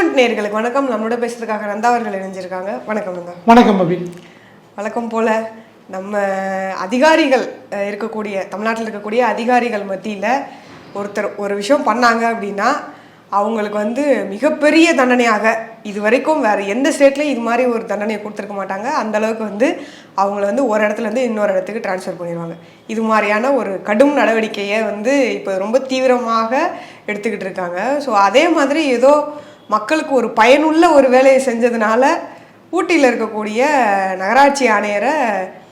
Government நேர்களுக்கு வணக்கம். நம்மளோட பேசுறதுக்காக நந்தா அவர்கள் இணைஞ்சிருக்காங்க. வணக்கம் நந்தா. வணக்கம் அபி. வழக்கம் போல நம்ம அதிகாரிகள் இருக்கக்கூடிய தமிழ்நாட்டில் இருக்கக்கூடிய அதிகாரிகள் மத்தியில் ஒருத்தர் ஒரு விஷயம் பண்ணாங்க அப்படின்னா அவங்களுக்கு வந்து மிகப்பெரிய தண்டனையாக இது வரைக்கும் வேற எந்த ஸ்டேட்லையும் இது மாதிரி ஒரு தண்டனையை கொடுத்துருக்க மாட்டாங்க. அந்த அளவுக்கு வந்து அவங்கள வந்து ஒரு இடத்துல இருந்து இன்னொரு இடத்துக்கு ட்ரான்ஸ்ஃபர் பண்ணிடுவாங்க. இது மாதிரியான ஒரு கடும் நடவடிக்கையை வந்து இப்போ ரொம்ப தீவிரமாக எடுத்துக்கிட்டு இருக்காங்க. ஸோ அதே மாதிரி ஏதோ மக்களுக்கு ஒரு பயனுள்ள ஒரு வேலையை செஞ்சதுனால ஊட்டியில் இருக்கக்கூடிய நகராட்சி ஆணையரை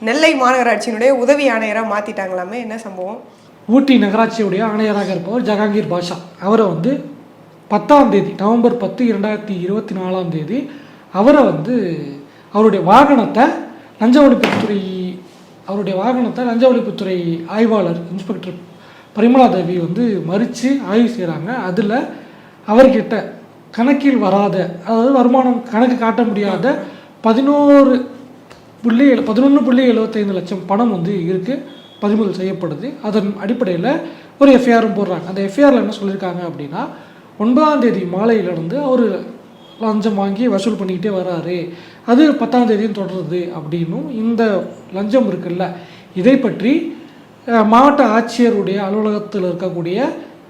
நெல்லை மாநகராட்சியினுடைய உதவி ஆணையராக மாற்றிட்டாங்களாமே என்ன சம்பவம்? ஊட்டி நகராட்சியுடைய ஆணையராக இருப்பவர் ஜஹாங்கீர் பாஷா. அவரை வந்து பத்தாம் தேதி நவம்பர் பத்து இரண்டாயிரத்தி இருபத்தி நாலாம் தேதி அவரை வந்து அவருடைய வாகனத்தை லஞ்ச ஒழிப்புத்துறை அவருடைய வாகனத்தை லஞ்ச ஒழிப்புத்துறை ஆய்வாளர் இன்ஸ்பெக்டர் பரிமலா தேவி வந்து மறித்து ஆய்வு செய்கிறாங்க அதில் அவர்கிட்ட கணக்கில் வராத அதாவது வருமானம் கணக்கு காட்ட முடியாத பதினோரு புள்ளி எழு- பதினொன்று புள்ளி எழுபத்தைந்து லட்சம் பணம் வந்து இருக்குது பறிமுதல் செய்யப்படுது. அதன் அடிப்படையில் ஒரு எஃப்ஐஆரும் போடுறாங்க. அந்த எஃப்ஐஆரில் என்ன சொல்லியிருக்காங்க அப்படின்னா ஒன்பதாம் தேதி மாலையிலிருந்து அவர் லஞ்சம் வாங்கி வசூல் பண்ணிக்கிட்டே வராரு. அது பத்தாம் தேதியும் தொடருது அப்படின்னும் இந்த லஞ்சம் இருக்குல்ல இதை பற்றி மாவட்ட ஆட்சியருடைய அலுவலகத்தில் இருக்கக்கூடிய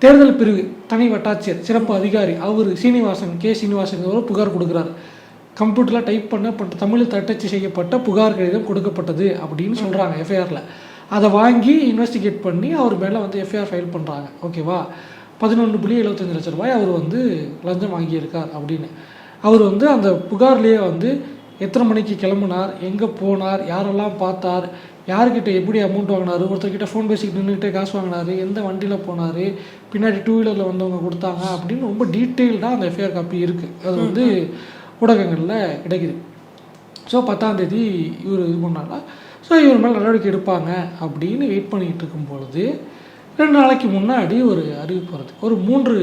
தேர்தல் பிரிவு தனி வட்டாட்சியர் சிறப்பு அதிகாரி அவர் சீனிவாசன் கே. சீனிவாசன் ஒரு புகார் கொடுக்குறாரு. கம்ப்யூட்டரில் டைப் பண்ணப்பட்ட தமிழில் தட்டச்சு செய்யப்பட்ட புகார் கடிதம் கொடுக்கப்பட்டது அப்படின்னு சொல்கிறாங்க எஃப்ஐஆரில் அதை வாங்கி இன்வெஸ்டிகேட் பண்ணி அவர் மேலே வந்து எஃப்ஐஆர் ஃபைல் பண்ணுறாங்க ஓகேவா பதினொன்று புள்ளி எழுபத்தஞ்சு லட்ச ரூபாய் அவர் வந்து லஞ்சம் வாங்கியிருக்கார் அப்படின்னு. அவர் வந்து அந்த புகார்லேயே வந்து எத்தனை மணிக்கு கிளம்புனார் எங்கே போனார் யாரெல்லாம் பார்த்தார் யார்கிட்ட எப்படி அமௌண்ட் வாங்கினார்? ஒருத்தர்கிட்ட ஃபோன் பேசிக்கிட்டு நின்றுக்கிட்டே காசு வாங்கினாரு. எந்த வண்டியில் போனார்? பின்னாடி டூ வீலரில் வந்தவங்க கொடுத்தாங்க அப்படின்னு ரொம்ப டீட்டெயில்டாக அந்த எஃப்ஐஆர் காப்பி இருக்குது அது வந்து ஊடகங்களில் கிடைக்குது. ஸோ பத்தாம் தேதி இவர் இது பண்ணால ஸோ இவர் மேலே நடவடிக்கை எடுப்பாங்க அப்படின்னு வெயிட் பண்ணிக்கிட்டு இருக்கும் பொழுது ரெண்டு நாளைக்கு முன்னாடி ஒரு அறிவிப்பு வருது. ஒரு மூன்று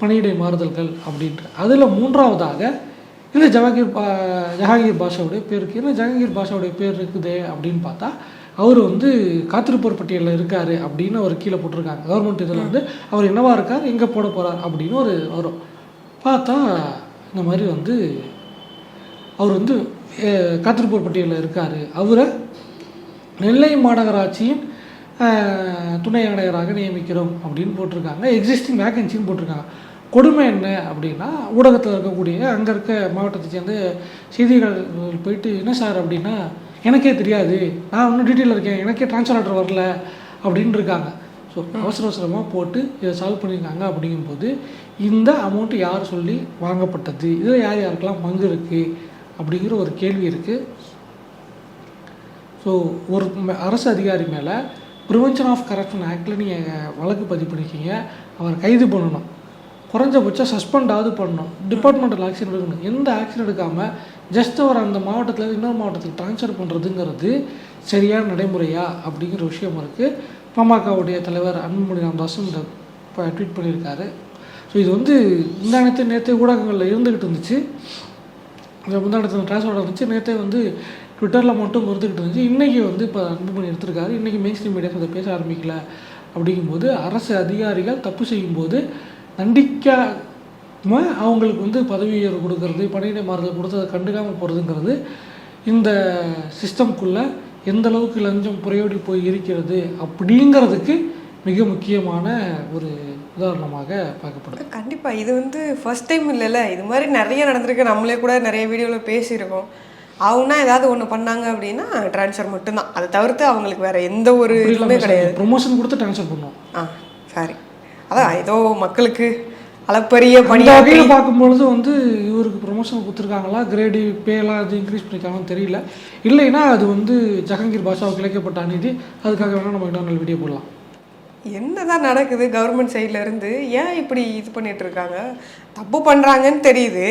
பணியிடை மாறுதல்கள் அப்படின்ற அதில் மூன்றாவதாக இல்லை ஜஹாங்கீர் பா ஜஹாங்கீர் பாஷாவுடைய பேர் இருக்குது இல்லை ஜஹாங்கீர் பாஷாவுடைய பேர் இருக்குது அப்படின்னு பார்த்தா அவர் வந்து காத்திருப்போர் பட்டியலில் இருக்கார் அப்படின்னு அவர் கீழே போட்டிருக்காங்க. கவர்மெண்ட் இதில் வந்து அவர் என்னவா இருக்கார் எங்கே போட போகிறார் அப்படின்னு ஒரு வரும். பார்த்தா இந்த மாதிரி வந்து அவர் வந்து காத்திருப்போர் பட்டியலில் இருக்கார். அவரை நெல்லை மாநகராட்சியின் துணை ஆணையராக நியமிக்கிறோம் அப்படின்னு போட்டிருக்காங்க. எக்ஸிஸ்டிங் வேகன்சின்னு போட்டிருக்காங்க. கொடுமை என்ன அப்படின்னா ஊடகத்தில் இருக்கக்கூடிய அங்கே இருக்க மாவட்டத்தை சேர்ந்து செய்திகள் போயிட்டு என்ன சார் அப்படின்னா எனக்கே தெரியாது. நான் இன்னும் டீட்டெயில் இருக்கேன். எனக்கே ட்ரான்ஸ்ஃபர் ஆர்டர் வரல அப்படின்னு இருக்காங்க. ஸோ அவசர அவசரமாக போட்டு இதை சால்வ் பண்ணியிருக்காங்க அப்படிங்கும்போது இந்த அமௌண்ட்டு யார் சொல்லி வாங்கப்பட்டது? இதில் யார் யாருக்கெல்லாம் பங்கு இருக்குது அப்படிங்கிற ஒரு கேள்வி இருக்குது ஸோ ஒரு அரசு அதிகாரி மேலே ப்ரிவென்ஷன் ஆஃப் கரப்ஷன் ஆக்டில் நீங்கள் வழக்கு பதிவு பண்ணிக்கிங்க அவர் கைது பண்ணணும். குறைஞ்சபட்சம் சஸ்பெண்டாவது பண்ணணும். டிபார்ட்மெண்டல் ஆக்ஷன் எடுக்கணும். எந்த ஆக்ஷன் எடுக்காமல் ஜஸ்ட் அவர் அந்த மாவட்டத்தில் இன்னொரு மாவட்டத்துக்கு ட்ரான்ஸ்ஃபர் பண்ணுறதுங்கிறது சரியான நடைமுறையா அப்படிங்கிற விஷயம் இருக்குது பாமகவுடைய தலைவர் அன்புமணி ராமதாஸும் இந்த ட்வீட் பண்ணியிருக்காரு. ஸோ இது வந்து இந்த நேற்றே நேற்று ஊடகங்களில் இருந்துக்கிட்டு இருந்துச்சு. இந்த முந்தாண்டத்தில் ட்ரான்ஸ்ஃபர் இருந்துச்சு நேற்றே வந்து ட்விட்டரில் மட்டும் இருந்துக்கிட்டு இருந்துச்சு. இன்றைக்கி வந்து இப்போ அன்புமணி எடுத்திருக்காரு. இன்றைக்கி மெயின் ஸ்ட்ரீம் மீடியாஸ் அதை பேச ஆரம்பிக்கல. அப்படிங்கும்போது அரசு அதிகாரிகள் தப்பு செய்யும்போது தண்டிக்காம அவங்களுக்கு வந்து பதவி உயர்வு கொடுக்கறது பணியிடை மாறுதல் கொடுத்து அதை கண்டுக்காமல் போகிறதுங்கிறது இந்த சிஸ்டம்குள்ளே எந்த அளவுக்கு லஞ்சம் புரையோடி போய் இருக்கிறது அப்படிங்கிறதுக்கு மிக முக்கியமான ஒரு உதாரணமாக பார்க்கப்படுது. கண்டிப்பா. இது வந்து ஃபர்ஸ்ட் டைம் இல்லைல்ல. இது மாதிரி நிறைய நடந்திருக்கு. நம்மளே கூட நிறைய வீடியோவில் பேசியிருக்கோம். அவங்கன்னா ஏதாவது ஒன்று பண்ணாங்க அப்படின்னா ட்ரான்ஸ்ஃபர் மட்டும்தான். அதை தவிர்த்து அவங்களுக்கு வேற எந்த ஒரு இதுவுமே கிடையாது. ப்ரொமோஷன் கொடுத்து ட்ரான்ஸ்ஃபர் பண்ணுவோம். Ah sorry. அதான் ஏதோ மக்களுக்கு அளப்பரிய வகையில் பார்க்கும்பொழுது வந்து இவருக்கு ப்ரொமோஷன் கொடுத்துருக்காங்களா? கிரேடு பேலாம் அது இன்க்ரீஸ் பண்ணிருக்காங்கன்னு தெரியல. இல்லைன்னா அது வந்து ஜஹாங்கீர் பாஷாவுக்கு இழைக்கப்பட்ட அநீதி. அதுக்காக வேணால் நம்ம இன்னொரு வீடியோ போடலாம். என்னதான் நடக்குது கவர்மெண்ட் சைடுல இருந்து? ஏன் இப்படி இது பண்ணிட்டு இருக்காங்க? தப்பு பண்றாங்கன்னு தெரியுது.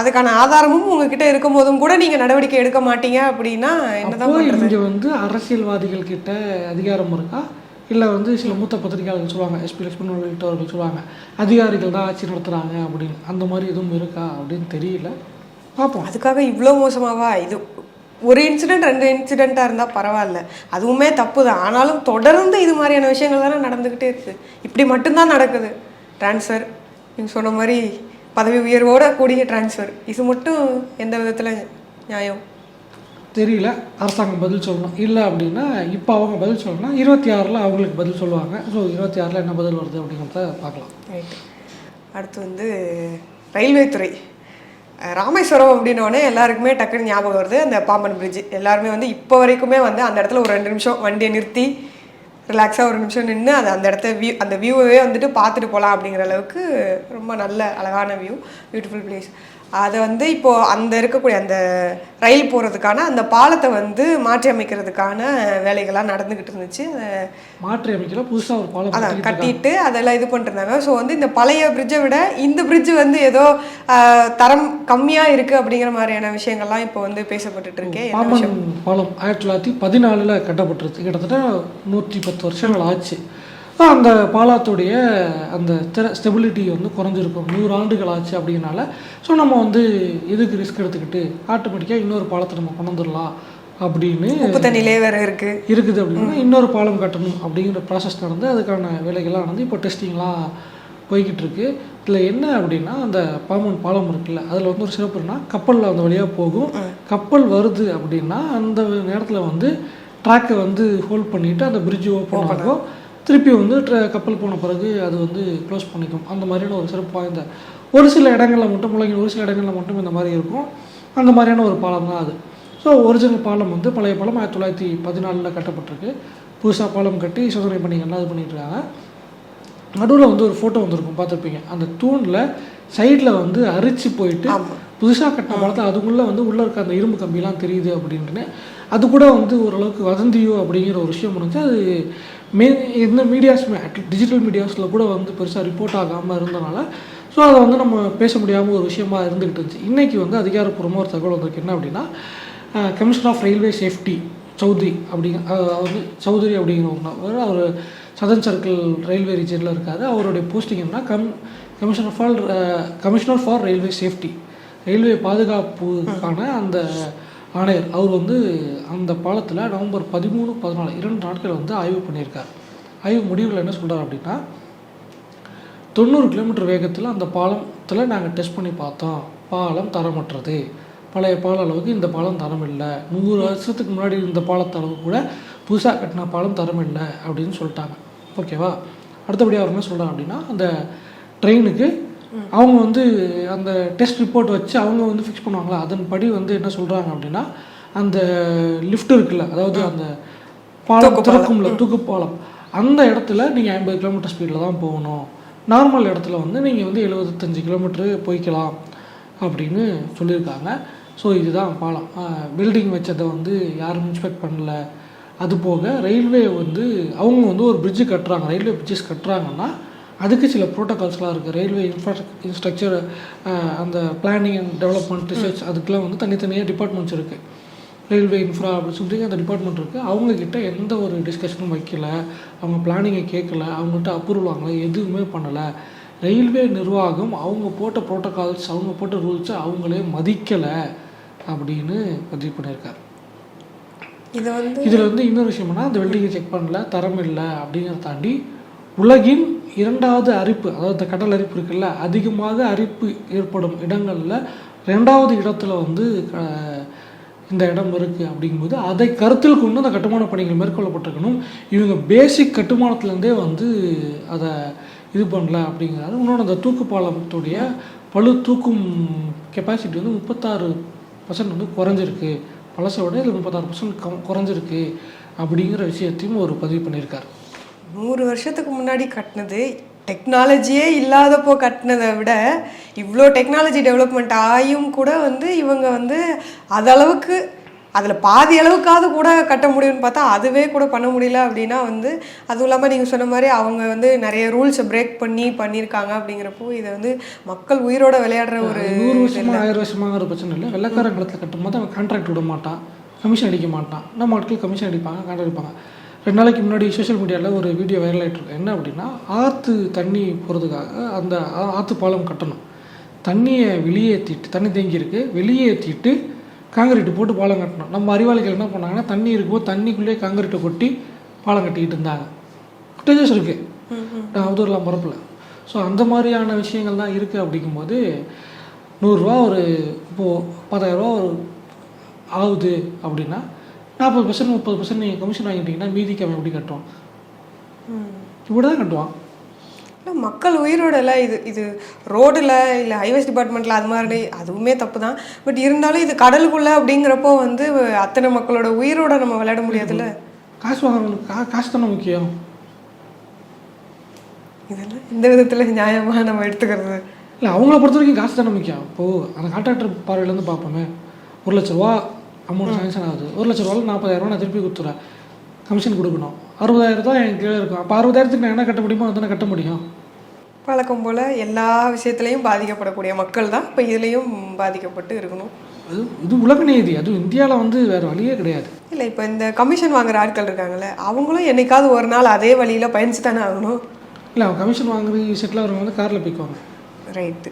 அதுக்கான ஆதாரமும் உங்ககிட்ட இருக்கும் போதும் கூட நீங்க நடவடிக்கை எடுக்க மாட்டீங்க அப்படின்னா என்னதான் இங்கே வந்து அரசியல்வாதிகள் கிட்ட அதிகாரம் இருக்கா? இல்லை வந்து சில மூத்த பத்திரிகையாளர்கள் சொல்லுவாங்க எஸ்பி லட்சுமண் உள்ளிட்டவர்கள் சொல்லுவாங்க அதிகாரிகள் தான் ஆட்சி நடத்துகிறாங்க அப்படின்னு. அந்த மாதிரி எதுவும் இருக்கா அப்படின்னு தெரியல. பார்ப்போம் அதுக்காக இவ்வளோ மோசமாவா? இது ஒரு இன்சிடென்ட் ரெண்டு இன்சிடெண்ட்டாக இருந்தால் பரவாயில்ல. அதுவுமே தப்பு தான் ஆனாலும் தொடர்ந்து இது மாதிரியான விஷயங்கள் தானே நடந்துக்கிட்டே இருக்குது இப்படி மட்டும்தான் நடக்குது. ட்ரான்ஸ்ஃபர் நீங்கள் சொன்ன மாதிரி பதவி உயர்வோட கூடிய டிரான்ஸ்ஃபர் இது மட்டும் எந்த விதத்தில் நியாயம்? தெரியல அரசாங்கம் பதில் சொல்லணும். இல்லை அப்படின்னா இப்போ அவங்க பதில் சொல்லணும்னா இருபத்தி ஆறில் அவங்களுக்கு பதில் சொல்லுவாங்க. ஸோ இருபத்தி ஆறில் என்ன பதில் வருது அப்படிங்கிறத பார்க்கலாம். ரைட் அடுத்து வந்து ரயில்வே துறை. ராமேஸ்வரம் அப்படின்னோடனே எல்லாருக்குமே டக்குன்னு ஞாபகம் வருது. அந்த பாம்பன் பிரிட்ஜ் எல்லாருமே வந்து இப்போ வரைக்குமே வந்து அந்த இடத்துல ஒரு ரெண்டு நிமிஷம் வண்டியை நிறுத்தி ரிலாக்ஸாக ஒரு நிமிஷம் நின்று அது அந்த இடத்த வியூ அந்த வியூவே வந்துட்டு பார்த்துட்டு போகலாம் அப்படிங்கிற அளவுக்கு ரொம்ப நல்ல அழகான வியூ பியூட்டிஃபுல் பிளேஸ் அதை வந்து இப்போது அந்த இருக்கக்கூடிய அந்த ரயில் போகிறதுக்கான அந்த பாலத்தை வந்து மாற்றி அமைக்கிறதுக்கான வேலைகள்லாம் நடந்துக்கிட்டு இருந்துச்சு. மாற்றி அமைக்கல புதுசாக ஒரு பாலம் அதான். கட்டிட்டு அதெல்லாம் இது பண்ணிருந்தாங்க ஸோ வந்து இந்த பழைய பிரிட்ஜை விட இந்த பிரிட்ஜ் வந்து ஏதோ தரம் கம்மியாக இருக்குது அப்படிங்கிற மாதிரியான விஷயங்கள்லாம் இப்போ வந்து பேசப்பட்டுட்டு இருக்கேன் பாலம் ஆயிரத்தி தொள்ளாயிரத்தி பதினாலில் கட்டப்பட்டிருக்கு. கிட்டத்தட்ட நூற்றி பத்து வருஷங்கள் ஆச்சு. அந்த பாலத்துடைய அந்த ஸ்டெபிலிட்டி வந்து குறைஞ்சிருக்கும். நூறு ஆண்டுகள் ஆச்சு அப்படிங்கனால ஸோ நம்ம வந்து எதுக்கு ரிஸ்க் எடுத்துக்கிட்டு ஆட்டோமேட்டிக்காக இன்னொரு பாலத்தை நம்ம கொண்டு வந்துடலாம் அப்படின்னு உப்பு தண்ணிலே வேற இருக்கு. இருக்குது அப்படின்னா இன்னொரு பாலம் கட்டணும் அப்படிங்கிற ப்ராசஸ் நடந்து அதுக்கான வேலைகள்லாம் நடந்து இப்போ டெஸ்டிங்லாம் போய்கிட்டு இருக்கு. இதில் என்ன அப்படின்னா அந்த பாம்பன் பாலம் இருக்குல்ல அதில் வந்து ஒரு சிறப்புனா கப்பலில் அந்த வழியாக போகும். கப்பல் வருது அப்படின்னா அந்த நேரத்தில் வந்து ட்ராக்கை வந்து ஹோல்ட் பண்ணிவிட்டு அந்த பிரிட்ஜ் ஓப்பன் ஆகும். திருப்பி வந்து கப்பல் போன பிறகு அது வந்து க்ளோஸ் பண்ணிக்கும். அந்த மாதிரியான ஒரு சிறப்பு வாய்ந்த ஒரு சில இடங்களில் மட்டும் முழங்கி ஒரு சில இடங்களில் மட்டும் இந்த மாதிரி இருக்கும். அந்த மாதிரியான ஒரு பாலம் தான் அது. ஸோ ஒரிஜினல் பாலம் வந்து பழைய பாலம் ஆயிரத்தி தொள்ளாயிரத்தி பதினாலில் கட்டப்பட்டிருக்கு. புதுசாக பாலம் கட்டி சோதனை பணிகள்லாம் இது பண்ணிட்டு இருக்காங்க. நடுவில் வந்து ஒரு ஃபோட்டோ வந்திருக்கும் பார்த்துருப்பீங்க. அந்த தூணில் சைடில் வந்து அரிச்சு போயிட்டு. புதுசாக கட்டின பாலத்தை அதுக்குள்ளே வந்து உள்ளே இருக்க அந்த இரும்பு கம்பிலாம் தெரியுது அப்படின்ட்டு அது கூட வந்து ஓரளவுக்கு வதந்தியோ அப்படிங்கிற ஒரு விஷயம் முடிஞ்சு அது மே இந்த மீடியாஸுமே டிஜிட்டல் மீடியாஸில் கூட வந்து பெருசாக ரிப்போர்ட் ஆகாமல் இருந்தனால ஸோ அதை வந்து நம்ம பேச முடியாமல் ஒரு விஷயமா இருந்துகிட்டு இருந்துச்சு. இன்றைக்கி வந்து அதிகாரப்பூர்வமாக ஒரு தகவல் வந்திருக்கு. என்ன அப்படின்னா commissioner of railway safety Chaudhary அப்படிங்க வந்து சௌத்ரி அப்படிங்கிறவங்க அவர் சதன் சர்க்கிள் ரயில்வே ரீஜனில் இருக்கார். அவருடைய போஸ்டிங் என்ன come commissioner for commissioner for railway safety railway பாதுகாப்புக்கான அந்த ஆணையர். அவர் வந்து அந்த பாலத்தில் நவம்பர் பதிமூணு பதினாலு இரண்டு நாட்கள் வந்து ஆய்வு பண்ணியிருக்கார். ஆய்வு முடிவில் என்ன சொல்கிறார் அப்படின்னா தொண்ணூறு கிலோமீட்டர் வேகத்தில் அந்த பாலத்தில் நாங்கள் டெஸ்ட் பண்ணி பார்த்தோம். பாலம் தரமற்றது. பழைய பாலம் அளவுக்கு இந்த பாலம் தரம் இல்லை நூறு வருஷத்துக்கு முன்னாடி இருந்த பாலத்த அளவு கூட புதுசாக கட்டின பாலம் தரம் இல்லை அப்படின்னு சொல்லிட்டாங்க. ஓகேவா? அடுத்தபடியாக அவர் என்ன சொல்கிறார் அப்படின்னா அந்த ட்ரெயினுக்கு அவங்க வந்து அந்த டெஸ்ட் ரிப்போர்ட் வச்சு அவங்க வந்து ஃபிக்ஸ் பண்ணுவாங்களா? அதன்படி வந்து என்ன சொல்கிறாங்க அப்படின்னா அந்த லிஃப்ட் இருக்குல்ல அதாவது அந்த பாலம் திறக்கும்ல தூக்கு பாலம் அந்த இடத்துல நீங்கள் ஐம்பது கிலோமீட்டர் ஸ்பீடில் தான் போகணும். நார்மல் இடத்துல வந்து நீங்கள் வந்து எழுபத்தஞ்சு கிலோமீட்டரு போய்க்கலாம் அப்படின்னு சொல்லியிருக்காங்க. ஸோ இதுதான் பாலம். பில்டிங் வச்சதை வந்து யாரும் இன்ஸ்பெக்ட் பண்ணல. அது போக ரயில்வே வந்து அவங்க வந்து ஒரு பிரிட்ஜு கட்டுறாங்க. ரயில்வே பிரிட்ஜஸ் கட்டுறாங்கன்னா அதுக்கு சில ப்ரோட்டோகால்ஸ்லாம் இருக்குது ரயில்வே இன்ஃப்ராஸ்ட்ரக்சர் அந்த பிளானிங் அண்ட் டெவலப்மெண்ட் ரிசர்ச் அதுக்கெலாம் வந்து தனித்தனியாக டிபார்ட்மெண்ட்ஸ் இருக்குது ரயில்வே இன்ஃப்ரா அப்படின்னு சொல்லிட்டு அந்த டிபார்ட்மெண்ட் இருக்குது அவங்கக்கிட்ட எந்த ஒரு டிஸ்கஷனும் வைக்கல. அவங்க பிளானிங்கை கேட்கல அவங்கள்ட்ட அப்ரூவல் வாங்கல. எதுவுமே பண்ணலை. ரயில்வே நிர்வாகம் அவங்க போட்ட ப்ரோட்டோகால்ஸ் அவங்க போட்ட ரூல்ஸை அவங்களே மதிக்கலை அப்படின்னு பதிவு பண்ணியிருக்காரு. இதை வந்து இதில் வந்து இன்னொரு விஷயம்னா அந்த வெல்டிங்கை செக் பண்ணல. தரம் இல்லை அப்படிங்கிறத தாண்டி உலகின் இரண்டாவது அரிப்பு அதாவது இந்த கடல் அரிப்பு இருக்குல்ல அதிகமாக அரிப்பு ஏற்படும் இடங்களில் ரெண்டாவது இடத்துல வந்து இந்த இடம் இருக்குது அப்படிங்கும்போது அதை கருத்தில் கொண்டு அந்த கட்டுமான பணிகள் மேற்கொள்ளப்பட்டிருக்கணும். இவங்க பேசிக் கட்டுமானத்துலேருந்தே வந்து அதை இது பண்ணல அப்படிங்கிறாரு. இன்னொன்று அந்த தூக்கு பாலத்துடைய பழு தூக்கும் கெப்பாசிட்டி வந்து முப்பத்தாறு பர்சன்ட் வந்து குறைஞ்சிருக்கு. பழசை விட இதில் முப்பத்தாறு பர்சன்ட் கம் குறைஞ்சிருக்கு அப்படிங்கிற விஷயத்தையும் ஒரு பதிவு பண்ணியிருக்காரு. நூறு வருஷத்துக்கு முன்னாடி கட்டினது டெக்னாலஜியே இல்லாதப்போ கட்டினதை விட இவ்வளோ டெக்னாலஜி டெவலப்மெண்ட் ஆகியும் கூட வந்து இவங்க வந்து அதளவுக்கு அதில் பாதி அளவுக்காவது கூட கட்ட முடியும்னு பார்த்தா அதுவே கூட பண்ண முடியல அப்படின்னா வந்து அதுவும் இல்லாமல் நீங்கள் சொன்ன மாதிரி அவங்க வந்து நிறைய ரூல்ஸை பிரேக் பண்ணி பண்ணியிருக்காங்க அப்படிங்கிறப்போ இதை வந்து மக்கள் உயிரோட விளையாடுற ஒரு நூறு வருஷமா ஆயிரம் வருஷமாங்கிற பிரச்சனை இல்லை. வெள்ளக்காரன் காலத்தில் கட்டும்போது அவன் கான்ட்ராக்ட் விட மாட்டான். கமிஷன் அடிக்க மாட்டான். நம்ம ஆட்கள் கமிஷன் அடிப்பாங்க கான்ட்ராக்ட் அடிப்பாங்க. ரெண்டு நாளைக்கு முன்னாடி சோஷியல் மீடியாவில் ஒரு வீடியோ வைரல் ஆகிட்டுருக்கு என்ன அப்படின்னா ஆற்று தண்ணி போகிறதுக்காக அந்த ஆற்று பாலம் கட்டணும். தண்ணியை வெளியேற்றிட்டு தண்ணி தேங்கியிருக்கு. வெளியேற்றிட்டு காங்கிரீட்டு போட்டு பாலம் கட்டணும். நம்ம அறிவாளிகள் என்ன பண்ணாங்கன்னா தண்ணி இருக்கும்போது தண்ணிக்குள்ளேயே காங்கிரீட்டை கொட்டி பாலம் கட்டிக்கிட்டு இருந்தாங்க. ஃபுட்டேஜஸ் இருக்குது நான் அவதூறுலாம் பரப்பல. ஸோ அந்த மாதிரியான விஷயங்கள் தான் இருக்குது அப்படிங்கும்போது நூறுரூவா ஒரு இப்போது பத்தாயிரரூவா ஒரு ஆகுது அப்படின்னா நாற்பது பர்சன்ட் முப்பது பர்சன்ட் நீங்கள் கமிஷன் வாங்கிட்டீங்கன்னா மீதிக்கு அவன் எப்படி கட்டுவான் இப்படி தான் கட்டுவான். இல்லை மக்கள் உயிரோடல இது இது ரோடில் இல்லை ஹைவேஸ் டிபார்ட்மெண்ட்டில் அது மாதிரி அதுவுமே தப்பு தான் பட் இருந்தாலும் இது கடலுக்குள்ளே அப்படிங்கிறப்போ வந்து அத்தனை மக்களோட உயிரோட நம்ம விளையாட முடியாதுல்ல? காசு வாங்குறவனுக்கு கா காசு தானே முக்கியம். இதெல்லாம் இந்த விதத்தில் நியாயமாக நம்ம எடுத்துக்கிறது? இல்லை அவங்கள பொறுத்த வரைக்கும் காசு தானே முக்கியம். இப்போது அந்த கான்ட்ராக்டர் பார்வையிலேருந்து பார்ப்போமே. ஒரு லட்ச ரூபா அமௌண்ட் சாங்ஷன் ஆகுது. ஒரு லட்ச ரூபாவில் நாற்பதாயிரரூவா நான் திருப்பி கொடுத்துறேன். கமிஷன் கொடுக்கணும். அறுபதாயிரம் தான் என் கீழே இருக்கும். அப்போ அறுபதாயிரத்துக்கு நான் என்ன கட்ட முடியுமோ அதை கட்ட முடியும். வழக்கம் போல் எல்லா விஷயத்துலையும் பாதிக்கப்படக்கூடிய மக்கள் தான் இப்போ இதுலேயும் பாதிக்கப்பட்டு இருக்கணும். அது இது உலக நீதி. அதுவும் இந்தியாவில் வந்து வேறு வழியே கிடையாது. இல்லை இப்போ இந்த கமிஷன் வாங்குற ஆட்கள் இருக்காங்கல்ல அவங்களும் என்னைக்காவது ஒரு நாள் அதே வழியில் பயணிச்சு தானே ஆகணும். இல்லை அவங்க கமிஷன் வாங்குறது செட்டில் வரவங்க வந்து காரில் போய்க்குவாங்க. ரைட்டு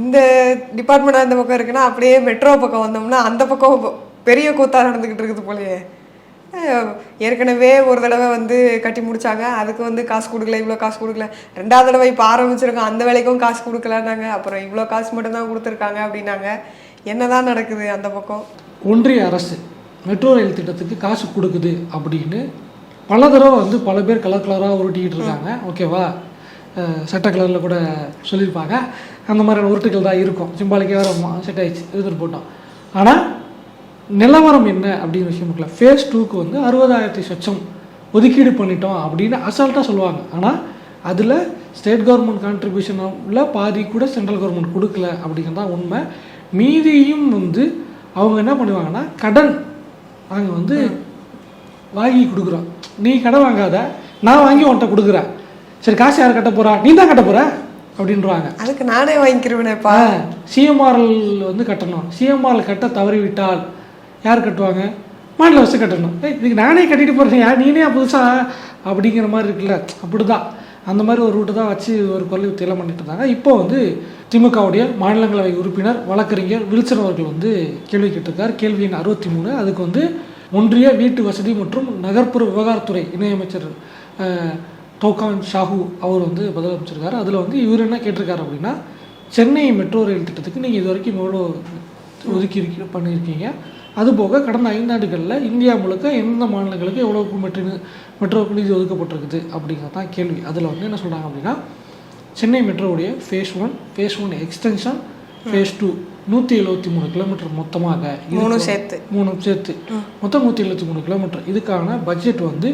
இந்த டிபார்ட்மெண்ட் அந்த பக்கம் இருக்குன்னா அப்படியே மெட்ரோ பக்கம் வந்தோம்னா அந்த பக்கம் பெரிய கூத்தா நடந்துக்கிட்டு இருக்குது போலயே. ஏற்கனவே ஒரு தடவை வந்து கட்டி முடிச்சாங்க. அதுக்கு வந்து காசு கொடுக்கல இவ்வளோ காசு கொடுக்கல. ரெண்டாவது தடவை இப்போ ஆரம்பிச்சிருக்கோம். அந்த வேலைக்கும் காசு கொடுக்கலன்னாங்க. அப்புறம் இவ்வளோ காசு மட்டும்தான் கொடுத்துருக்காங்க அப்படின்னாங்க. என்னதான் நடக்குது அந்த பக்கம்? ஒன்றிய அரசு மெட்ரோ ரயில் திட்டத்துக்கு காசு கொடுக்குது அப்படின்னு பல தடவை வந்து பல பேர் கலர் கலராக உருட்டிக்கிட்டு இருக்காங்க. ஓகேவா? சட்ட கலரில் கூட சொல்லியிருப்பாங்க. அந்த மாதிரியான உருட்டுகள் தான் இருக்கும். சிம்பாலிக்கே வேறு செட் ஆயிடுச்சு. எடுத்துகிட்டு போட்டோம். ஆனால் நிலவரம் என்ன அப்படின்னு விஷயம் இருக்குல்ல? ஃபேஸ் டூக்கு வந்து அறுபதாயிரத்தி சொச்சம் ஒதுக்கீடு பண்ணிட்டோம் அப்படின்னு அசால்ட்டாக சொல்லுவாங்க. ஆனால் அதில் ஸ்டேட் கவர்மெண்ட் கான்ட்ரிபியூஷனில் பாதி கூட சென்ட்ரல் கவர்மெண்ட் கொடுக்கல அப்படிங்கிறது தான் உண்மை. மீதியும் வந்து அவங்க என்ன பண்ணுவாங்கன்னா கடன் நாங்கள் வந்து வாங்கி கொடுக்குறோம். நீ கடன் வாங்காத நான் வாங்கி உன்கிட்ட கொடுக்குறேன். சரி காசு யார் கட்ட போறா? நீ தான் கட்ட போற? அப்படின்றாங்க. அதுக்கு நானே வாங்கிக்கிறவனேப்பா. சிஎம்ஆர்எல் வந்து கட்டணும். சிஎம்ஆர்எல் கட்ட தவறிவிட்டால் யார் கட்டுவாங்க? மாநில அரசு கட்டணும். இதுக்கு நானே கட்டிட்டு போகிறேன் யார் நீனே புதுசா அப்படிங்கிற மாதிரி இருக்குல்ல. அப்படிதான். அந்த மாதிரி ஒரு ரூட்டு தான் வச்சு ஒரு கொள்ளை தேலம் பண்ணிட்டு இருந்தாங்க. இப்போ வந்து திமுகவுடைய மாநிலங்களவை உறுப்பினர் வழக்கறிஞர் வில்சன் அவர்கள் வந்து கேள்வி கேட்டிருக்கார். கேள்வி எண் அறுபத்தி மூணு. அதுக்கு வந்து ஒன்றிய வீட்டு வசதி மற்றும் நகர்ப்புற விவகாரத்துறை இணையமைச்சர் டோகான் ஷாஹூ அவர் வந்து பதில் அமைச்சிருக்காரு அதில் வந்து இவர் என்ன கேட்டிருக்காரு அப்படின்னா சென்னை மெட்ரோ ரயில் திட்டத்துக்கு நீங்கள் இது வரைக்கும் எவ்வளோ ஒதுக்கி இருக்க பண்ணியிருக்கீங்க? அதுபோக கடந்த ஐந்தாண்டுகளில் இந்தியா முழுக்க எந்த மாநிலங்களுக்கு எவ்வளோ மெட்ரோ மெட்ரோக்கு நிதி ஒதுக்கப்பட்டிருக்குது அப்படிங்கிறது தான் கேள்வி. அதில் வந்து என்ன சொல்கிறாங்க அப்படின்னா Chennai மெட்ரோவுடைய phase one phase one extension phase two நூற்றி எழுபத்தி மூணு கிலோமீட்டர் மொத்தமாக மூணு சேர்த்து. மூணு சேர்த்து. மொத்தம் நூற்றி எழுபத்தி மூணு கிலோமீட்டர் இதுக்கான பட்ஜெட் வந்து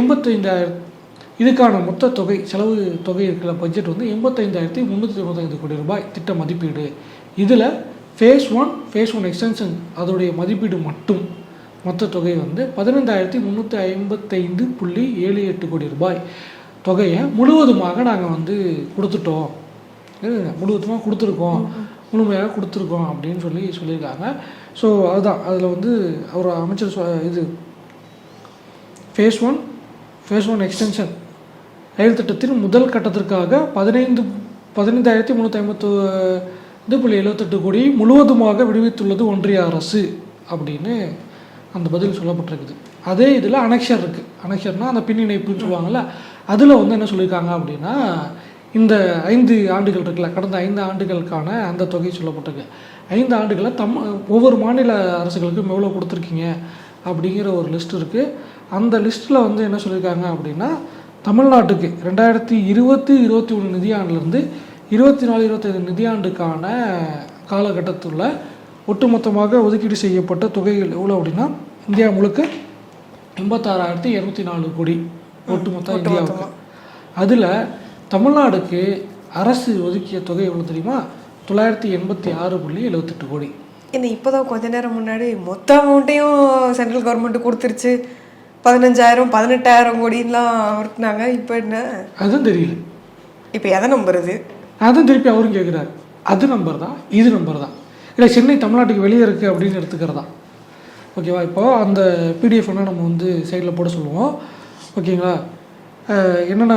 எண்பத்தைந்தாயிரம் இதுக்கான மொத்த தொகை செலவு தொகை இருக்கிற பட்ஜெட் வந்து எண்பத்தைந்தாயிரத்தி முந்நூற்றி தொண்ணூத்தைந்து கோடி ரூபாய் திட்ட மதிப்பீடு. இதில் phase one phase one extension அதோடைய மதிப்பீடு மட்டும். மொத்த தொகை வந்து பதினைந்தாயிரத்தி முந்நூற்றி ஐம்பத்தைந்து புள்ளி ஏழு எட்டு கோடி ரூபாய். தொகையை முழுவதுமாக நாங்கள் வந்து கொடுத்துட்டோம். முழுவதுமாக கொடுத்துருக்கோம். முழுமையாக கொடுத்துருக்கோம் அப்படின்னு சொல்லி சொல்லியிருக்காங்க. ஸோ அதுதான். அதில் வந்து அவர் அமைச்சர் இது phase one phase one extension rail திட்டத்தின் முதல் கட்டத்திற்காக பதினைந்து பதினைந்தாயிரத்தி முந்நூற்றி ஐம்பத்து இது புள்ளி எழுபத்தெட்டு கோடி முழுவதுமாக விடுவித்துள்ளது ஒன்றிய அரசு அப்படின்னு அந்த பதில் சொல்லப்பட்டிருக்குது. அதே இதில் அனெக்ஷர் இருக்குது அனெக்ஷர்னால் அந்த பின்னிணைப்புன்னு சொல்லுவாங்கள்ல அதில் வந்து என்ன சொல்லியிருக்காங்க அப்படின்னா இந்த ஐந்து ஆண்டுகள் இருக்குல்ல கடந்த ஐந்து ஆண்டுகளுக்கான அந்த தொகை சொல்லப்பட்டிருக்கு. ஐந்து ஆண்டுகளில் தம் ஒவ்வொரு மாநில அரசுகளுக்கும் எவ்வளோ கொடுத்துருக்கீங்க அப்படிங்கிற ஒரு லிஸ்ட் இருக்குது அந்த லிஸ்ட்டில் வந்து என்ன சொல்லியிருக்காங்க அப்படின்னா தமிழ்நாட்டுக்கு ரெண்டாயிரத்தி இருபத்தி இருபத்தி ஒன்று நிதியாண்டிலிருந்து இருபத்தி நாலு இருபத்தைந்து நிதியாண்டுக்கான காலகட்டத்தில் ஒட்டுமொத்தமாக ஒதுக்கீடு செய்யப்பட்ட தொகைகள் எவ்வளோ அப்படின்னா இந்தியா முழுக்க எண்பத்தாறாயிரத்தி இரநூத்தி நாலு கோடி ஒட்டுமொத்த இந்தியாவுக்கு. அதில் தமிழ்நாடுக்கு அரசு ஒதுக்கிய தொகை எவ்வளோ தெரியுமா? தொள்ளாயிரத்தி எண்பத்தி ஆறு புள்ளி எழுபத்தெட்டு கோடி. என்ன இப்போதான் கொஞ்ச நேரம் முன்னாடி மொத்த அமௌண்ட்டையும் சென்ட்ரல் கவர்மெண்ட் கொடுத்துருச்சு. பதினஞ்சாயிரம் பதினெட்டாயிரம் கோடின்லாம் உருட்டினாங்க இப்போ என்ன? அதுவும் தெரியல. இப்போ எதை நம்புறது? அதுவும் திருப்பி அவரும் கேட்குறாரு. அது நம்பர் தான் இது நம்பர் தான் இல்லை சென்னை தமிழ்நாட்டுக்கு வெளியே இருக்குது அப்படின்னு எடுத்துக்கிறதா? ஓகேவா? இப்போது அந்த பிடிஎஃப் நம்ம வந்து சைடில் போட சொல்லுவோம். ஓகேங்களா? என்னென்ன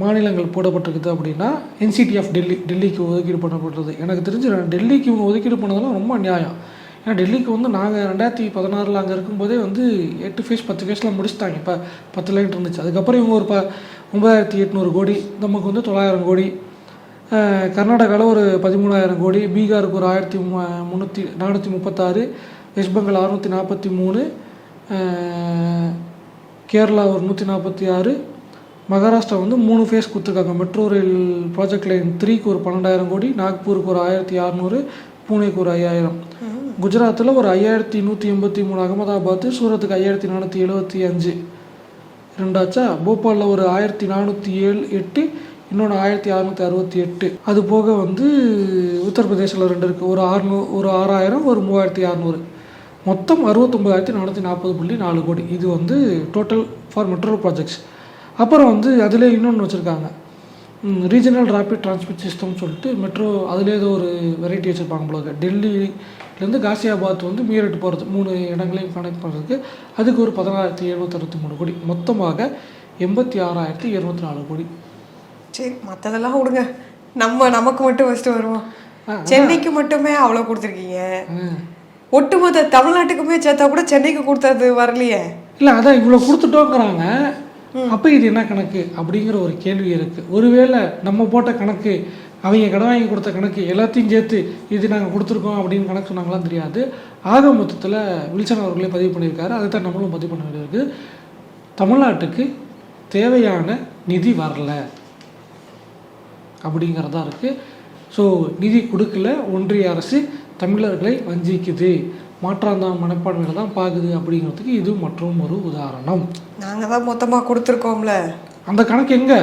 மாநிலங்கள் போடப்பட்டிருக்குது அப்படின்னா என்சிடி ஆஃப் டெல்லி டெல்லிக்கு ஒதுக்கீடு பண்ணப்பட்டது. எனக்கு தெரிஞ்சு டெல்லிக்கு இவங்க ஒதுக்கீடு பண்ணதெல்லாம் ரொம்ப நியாயம் ஏன்னா டெல்லிக்கு வந்து நாங்கள் ரெண்டாயிரத்தி பதினாறில் அங்கே இருக்கும்போதே வந்து எட்டு ஃபேஸ் பத்து ஃபேஸ்லாம் முடிச்சிட்டாங்க. இப்போ பத்து லைன் இருந்துச்சு. அதுக்கப்புறம் இவங்க ஒரு ப ஒன்பதாயிரத்தி எட்நூறு கோடி நமக்கு வந்து தொள்ளாயிரம் கோடி கர்நாடகாவில் ஒரு பதிமூணாயிரம் கோடி பீகாருக்கு ஒரு ஆயிரத்தி மு- முந்நூற்றி நானூற்றி முப்பத்தாறு வெஸ்ட் பெங்கால் அறுநூற்றி நாற்பத்தி மூணு கேரளா ஒரு நூற்றி நாற்பத்தி ஆறு மகாராஷ்டிரா வந்து மூணு ஃபேஸ் கொடுத்துருக்காங்க. மெட்ரோ ரயில் ப்ராஜெக்ட் லைன் த்ரீக்கு ஒரு பன்னெண்டாயிரம் கோடி நாக்பூருக்கு ஒரு ஆயிரத்தி அறநூறு பூனேக்கு ஒரு ஐயாயிரம். குஜராத்தில் ஒரு ஐயாயிரத்தி நூற்றி எண்பத்தி மூணு அகமதாபாத் சூரத்துக்கு ஐயாயிரத்தி நானூற்றி எழுபத்தி அஞ்சு. ரெண்டாச்சா? போபாலில் ஒரு ஆயிரத்தி நானூற்றி ஏழு எட்டு இன்னொன்று ஆயிரத்தி அறநூற்றி அறுபத்தி எட்டு. அது போக வந்து உத்தரப்பிரதேசில் ரெண்டு இருக்குது ஒரு ஆறுநூ ஒரு ஆறாயிரம் ஒரு மூவாயிரத்தி அறநூறு. மொத்தம் அறுபத்தொம்பதாயிரத்தி நானூற்றி நாற்பது புள்ளி நாலு கோடி. இது வந்து டோட்டல் ஃபார் மெட்ரோ ப்ராஜெக்ட்ஸ் அப்புறம் வந்து அதிலே இன்னொன்று வச்சுருக்காங்க. ரீஜனல் ரேபிட் டிரான்ஸ்மிட் சிஸ்டம்னு சொல்லிட்டு மெட்ரோ அதிலே ஏதோ ஒரு வெரைட்டி வச்சுருப்பாங்க போல டெல்லியிலேருந்து காசியாபாத் வந்து மீரட் போகிறது மூணு இடங்களையும் கனெக்ட் பண்ணுறதுக்கு அதுக்கு ஒரு பதினாயிரத்தி எழுநூற்றி மூணு கோடி. மொத்தமாக எண்பத்தி ஆறாயிரத்தி இருநூத்தி நாலு கோடி. சரி மற்றதெல்லாம் விடுங்க. நம்ம நமக்கு மட்டும் ஃபஸ்ட்டு வருவோம். சென்னைக்கு மட்டுமே அவ்வளோ கொடுத்துருக்கீங்க. ஒட்டுமொத்த தமிழ்நாட்டுக்குமே சேர்த்தா கூட சென்னைக்கு கொடுத்தது வரலையே. இல்லை அதான் இவ்வளோ கொடுத்துட்டோங்கிறாங்க அப்போ இது என்ன கணக்கு அப்படிங்கிற ஒரு கேள்வி இருக்குது ஒருவேளை நம்ம போட்ட கணக்கு அவங்க கடன் வாங்கி கொடுத்த கணக்கு எல்லாத்தையும் சேர்த்து இது நாங்கள் கொடுத்துருக்கோம் அப்படின்னு கணக்கு சொன்னாங்களாம் தெரியாது. ஆக மொத்தத்தில் வில்சன் அவர்களே பதிவு பண்ணியிருக்காரு. அதை தான் நம்மளும் பதிவு பண்ண வேண்டியிருக்கு தமிழ்நாட்டுக்கு தேவையான நிதி வரல. அப்படிங்கிறதா இருக்குது ஸோ நிதி கொடுக்கல ஒன்றிய அரசு தமிழர்களை வஞ்சிக்குது. மாற்றாந்தா மனப்பான்மையில தான் பார்க்குது அப்படிங்கிறதுக்கு இது மற்றும் ஒரு உதாரணம். நாங்கள் தான் மொத்தமாக கொடுத்துருக்கோம்ல. அந்த கணக்கு எங்க?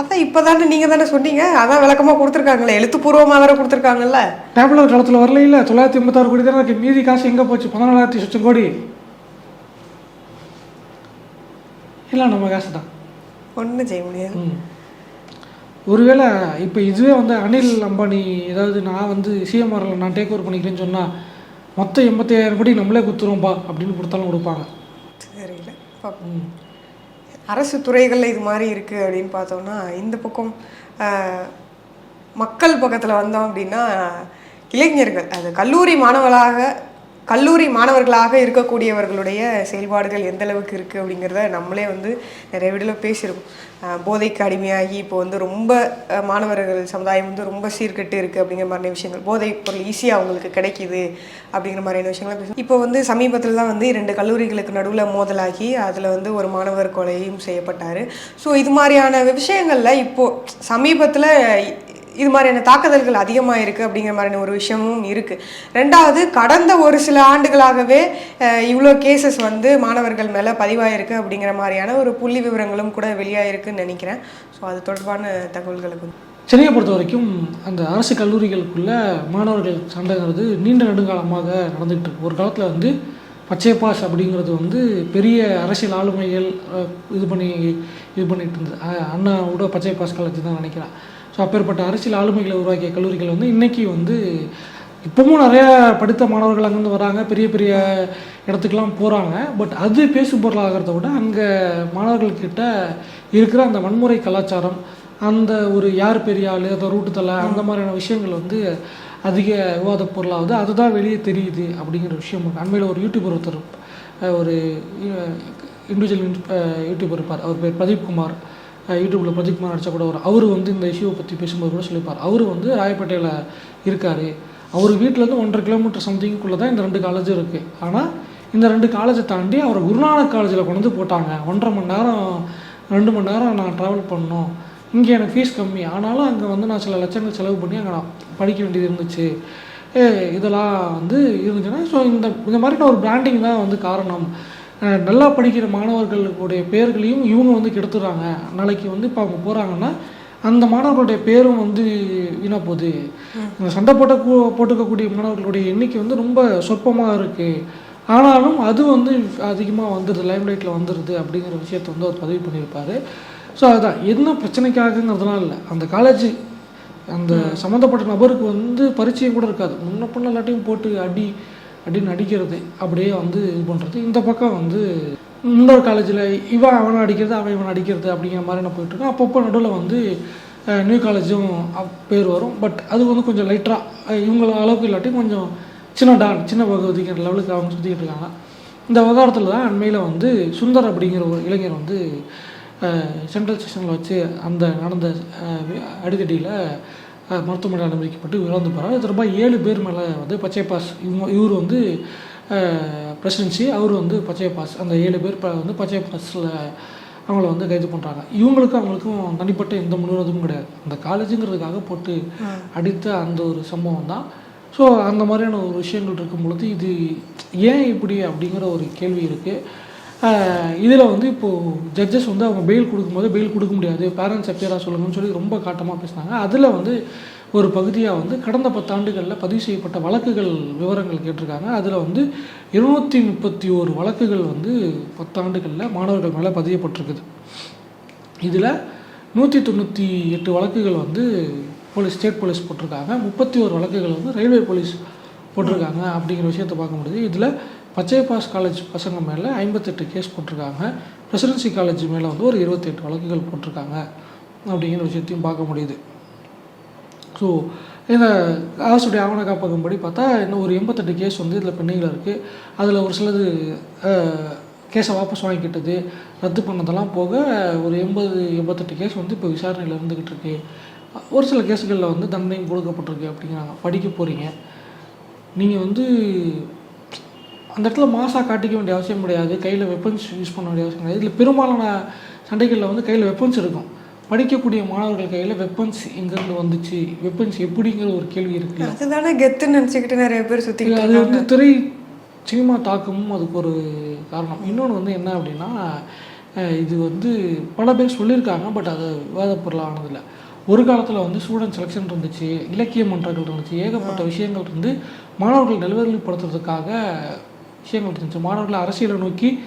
அதான் இப்போ தானே நீங்கள் தானே சொன்னீங்க. அதான் விளக்கமாக கொடுத்துருக்காங்களே. எழுத்துப்பூர்வமாக வேற கொடுத்துருக்காங்கல்ல. டேப்லெட் காலத்தில் வரல இல்லை. தொள்ளாயிரத்தி எண்பத்தாறு கோடி தானே இருக்கு. மீதி காசு எங்கே போச்சு? பதினாலாயிரத்தி சொச்சம் கோடி. இல்லை நம்ம காசு தான் ஒன்றும் செய்ய முடியாது. ஒருவேளை இப்போ இதுவே வந்து அனில் அம்பானி ஏதாவது நான் வந்து சிஎம்ஆரில் நான் டேக் ஓவர் பண்ணிக்கிறேன்னு சொன்னால் மொத்தம் எண்பத்தையாயிரம் கோடி நம்மளே கொடுத்துருவோம்ப்பா அப்படின்னு கொடுத்தாலும் கொடுப்பாங்க. தெரியல. அரசு துறைகளில் இது மாதிரி இருக்குது அப்படின்னு பார்த்தோம்னா இந்த பக்கம் மக்கள் பக்கத்தில் வந்தோம் அப்படின்னா இளைஞர்கள் அது கல்லூரி மாணவர்களாக கல்லூரி மாணவர்களாக இருக்கக்கூடியவர்களுடைய செயல்பாடுகள் எந்த அளவுக்கு இருக்குது அப்படிங்கிறத நம்மளே வந்து நிறைய வீடியோவில் பேசியிருக்கோம். போதைக்கு அடிமையாகி இப்போ வந்து ரொம்ப மாணவர்கள் சமுதாயம் வந்து ரொம்ப சீர்கெட்டு இருக்குது அப்படிங்கிற மாதிரியான விஷயங்கள். போதைப் பொருள் ஈஸியாக அவங்களுக்கு கிடைக்கிது அப்படிங்கிற மாதிரியான விஷயங்கள்லாம் பேசுவோம். இப்போ வந்து சமீபத்தில் தான் வந்து இரண்டு கல்லூரிகளுக்கு நடுவில் மோதலாகி அதில் வந்து ஒரு மாணவர் கொலையும் செய்யப்பட்டார். ஸோ இது மாதிரியான விஷயங்களில் இப்போது சமீபத்தில் இது மாதிரியான தாக்குதல்கள் அதிகமாக இருக்குது அப்படிங்கிற மாதிரியான ஒரு விஷயமும் இருக்குது ரெண்டாவது கடந்த ஒரு சில ஆண்டுகளாகவே இவ்வளோ கேசஸ் வந்து மாணவர்கள் மேலே பதிவாயிருக்கு அப்படிங்கிற மாதிரியான ஒரு புள்ளி விவரங்களும் கூட வெளியாயிருக்குன்னு நினைக்கிறேன். ஸோ அது தொடர்பான தகவல்களுக்கு சென்னையை பொறுத்த வரைக்கும் அந்த அரசு கல்லூரிகளுக்குள்ள மாணவர்கள் சண்டைங்கிறது நீண்ட நெடுங்காலமாக நடந்துகிட்டு இருக்கு. ஒரு காலத்தில் வந்து பச்சை பாஸ் அப்படிங்கிறது வந்து பெரிய அரசியல் ஆளுமைகள் இது பண்ணி இது பண்ணிட்டு இருந்தது. அண்ணாவோட பச்சை பாஸ் காலேஜ் தான் நினைக்கிறேன். ஸோ அப்பேற்பட்ட அரசியல் ஆளுமைகளை உருவாக்கிய கல்லூரிகள் வந்து இன்னைக்கு வந்து இப்போவும் நிறையா படித்த மாணவர்கள் அங்கேருந்து வராங்க பெரிய பெரிய இடத்துக்கெல்லாம் போகிறாங்க பட் அது பேசும் பொருளாகிறத விட அங்கே மாணவர்கள்கிட்ட இருக்கிற அந்த வன்முறை கலாச்சாரம் அந்த ஒரு யார் பெரிய ஆள் அந்த ரூட்டு தலை அந்த மாதிரியான விஷயங்கள் வந்து அதிக விவாத பொருளாகுது அதுதான் வெளியே தெரியுது அப்படிங்கிற விஷயம் அண்மையில் ஒரு யூடியூபர் ஒருத்தர் ஒரு இண்டிவிஜுவல் யூடியூபர் இருப்பார். அவர் பேர் பிரதீப் குமார். யூடியூப்பில் பிரதீப் குமார் நடிச்சா கூட வரும் அவர் வந்து இந்த இஷ்யூவை பற்றி பேசும்போது கூட சொல்லியிருப்பார் அவர் வந்து ராயப்பேட்டையில் இருக்கார். அவர் வீட்டிலேருந்து ஒன்றரை கிலோமீட்டர் சம்திங்குள்ளே தான் இந்த ரெண்டு காலேஜும் இருக்குது ஆனால் இந்த ரெண்டு காலேஜை தாண்டி அவரை குருநானக் காலேஜில் கொண்டு வந்து போட்டாங்க. ஒன்றரை மணி நேரம் ரெண்டு மணி நேரம் நான் ட்ராவல் பண்ணோம். இங்கே எனக்கு ஃபீஸ் கம்மி. ஆனாலும் அங்கே வந்து நான் சில லட்சங்கள் செலவு பண்ணி அங்கே நான் படிக்க வேண்டியது இருந்துச்சு. ஏ இதெல்லாம் வந்து இருந்துச்சுன்னா ஸோ இந்த இந்த மாதிரி ஒரு பிராண்டிங் தான் வந்து காரணம். நல்லா படிக்கிற மாணவர்களுடைய பேர்களையும் இவங்க வந்து கெடுத்துடுறாங்க. நாளைக்கு வந்து இப்போ அவங்க போகிறாங்கன்னா அந்த மாணவர்களுடைய பேரும் வந்து வீணாக போகுது. சண்டை போட்ட போட்டுக்கக்கூடிய மாணவர்களுடைய எண்ணிக்கை வந்து ரொம்ப சொற்பமாக இருக்குது ஆனாலும் அது வந்து அதிகமாக வந்துடுது லைம்லைட்டில் வந்துடுது அப்படிங்கிற விஷயத்தை வந்து அவர் பதிவு பண்ணியிருப்பார். ஸோ அதுதான் என்ன பிரச்சனைக்காகங்கிறதுலாம் இல்லை. அந்த காலேஜ் அந்த சம்மந்தப்பட்ட நபருக்கு வந்து பரிச்சயம் கூட இருக்காது. முன்ன பண்ண எல்லாத்தையும் போட்டு அடி அப்படின்னு அடிக்கிறது அப்படியே வந்து இது பண்ணுறது இந்த பக்கம் வந்து இன்னொரு காலேஜில் இவன் அவனை அடிக்கிறது அவன் இவன் அடிக்கிறது அப்படிங்கிற மாதிரி நான் போயிட்டுருக்கோம் அப்பப்போ நடுவில் வந்து நியூ காலேஜும் அப்- பேர் வரும். பட் அது வந்து கொஞ்சம் லைட்டாக இவங்கள அளவுக்கு இல்லாட்டி கொஞ்சம் சின்ன டான் சின்ன பகவதிக்கிற லெவலுக்கு அவங்க சுற்றிக்கிட்டு இருக்காங்க. இந்த விவகாரத்தில் தான் அண்மையில் வந்து சுந்தர் அப்படிங்கிற ஒரு இளைஞர் வந்து சென்ட்ரல் ஸ்டேஷனில் வச்சு அந்த நடந்த அஹ், அடிதடியில் மருத்துவமனையில் அனுமதிக்கப்பட்டு இறந்து போகிறார் தொடர்பாக ஏழு பேர் மேலே வந்து பச்சை பாஸ். இவங்க இவர் வந்து பிரசிடென்சி அவர் வந்து பச்சை பாஸ். அந்த ஏழு பேர் வந்து பச்சை பாஸில் அவங்கள வந்து கைது பண்ணுறாங்க இவங்களுக்கும் அவங்களுக்கும் தனிப்பட்ட எந்த முன்னுரிமையும் கிடையாது. அந்த காலேஜுங்கிறதுக்காக போட்டு அடித்த அந்த ஒரு சம்பவம் தான். ஸோ அந்த மாதிரியான ஒரு விஷயங்கள் இருக்கும் பொழுது இது ஏன் இப்படி அப்படிங்கிற ஒரு கேள்வி இருக்குது இதில் வந்து இப்போது ஜட்ஜஸ் வந்து அவங்க பெயில் கொடுக்கும்போது பெயில் கொடுக்க முடியாது. பேரண்ட்ஸ் அப்பியராக சொல்லுங்கன்னு சொல்லி ரொம்ப காட்டமாக பேசினாங்க. அதில் வந்து ஒரு பகுதியாக வந்து கடந்த பத்தாண்டுகளில் பதிவு செய்யப்பட்ட வழக்குகள் விவரங்கள் கேட்டிருக்காங்க. அதில் வந்து இருநூற்றி முப்பத்தி ஓரு வழக்குகள் வந்து பத்தாண்டுகளில் மாணவர்கள் மேலே பதியப்பட்டிருக்குது. இதில் நூற்றி தொண்ணூற்றி எட்டு வழக்குகள் வந்து போலீஸ் ஸ்டேட் போலீஸ் போட்டிருக்காங்க. முப்பத்தி ஒரு வழக்குகள் வந்து ரயில்வே போலீஸ் போட்டிருக்காங்க அப்படிங்கிற விஷயத்தை பார்க்க முடியுது. இதில் பச்சை பாஸ் காலேஜ் பசங்க மேலே ஐம்பத்தெட்டு கேஸ் போட்டிருக்காங்க. பிரசிடென்சி காலேஜ் மேலே வந்து ஒரு இருபத்தெட்டு வழக்குகள் போட்டிருக்காங்க. அப்படிங்கிற விஷயத்தையும் பார்க்க முடியுது. ஸோ இந்த அரசுடைய ஆவண காப்பகம்படி பார்த்தா இன்னும் ஒரு எண்பத்தெட்டு கேஸ் வந்து இதில் பெண்டிங்கில் இருக்குது அதில் ஒரு சிலது கேஸை வாபஸ் வாங்கிக்கிட்டது ரத்து பண்ணதெல்லாம் போக ஒரு எண்பது எண்பத்தெட்டு கேஸ் வந்து இப்போ விசாரணையில் இருந்துக்கிட்டு இருக்கு. ஒரு சில கேஸுகளில் வந்து தண்டனையும் கொடுக்கப்பட்டிருக்கு அப்படிங்கிறாங்க. படிக்க போகிறீங்க நீங்கள் வந்து அந்த இடத்துல மாசாக காட்டிக்க வேண்டிய அவசியம் கிடையாது. கையில் வெப்பன்ஸ் யூஸ் பண்ண வேண்டிய அவசியம் கிடையாது. இதில் பெரும்பாலான சண்டைகளில் வந்து கையில் வெப்பன்ஸ் இருக்கும். படிக்கக்கூடிய மாணவர்கள் கையில் வெப்பன்ஸ் எங்கேருந்து வந்துச்சு? வெப்பன்ஸ் எப்படிங்கிற ஒரு கேள்வி இருக்குல்ல அதுதானே கெத்துன்னு நினச்சிக்கிட்டு நிறைய பேர் சுற்றிக்கிட்டு அது வந்து திரை சினிமா தாக்கமும் அதுக்கு ஒரு காரணம். இன்னொன்று வந்து என்ன அப்படின்னா இது வந்து பல பேர் சொல்லியிருக்காங்க பட் அது விவாத பொருளாக ஆனதில்லை. ஒரு காலத்தில் வந்து ஸ்டூடெண்ட் செலெக்ஷன் இருந்துச்சு இலக்கிய மன்றங்கள் இருந்துச்சு ஏகப்பட்ட விஷயங்கள் இருந்து மாணவர்கள் நல்வழிப்படுத்துறதுக்காக விஷயங்கள் இருந்துச்சு மாணவர்களை அரசியலை நோக்கி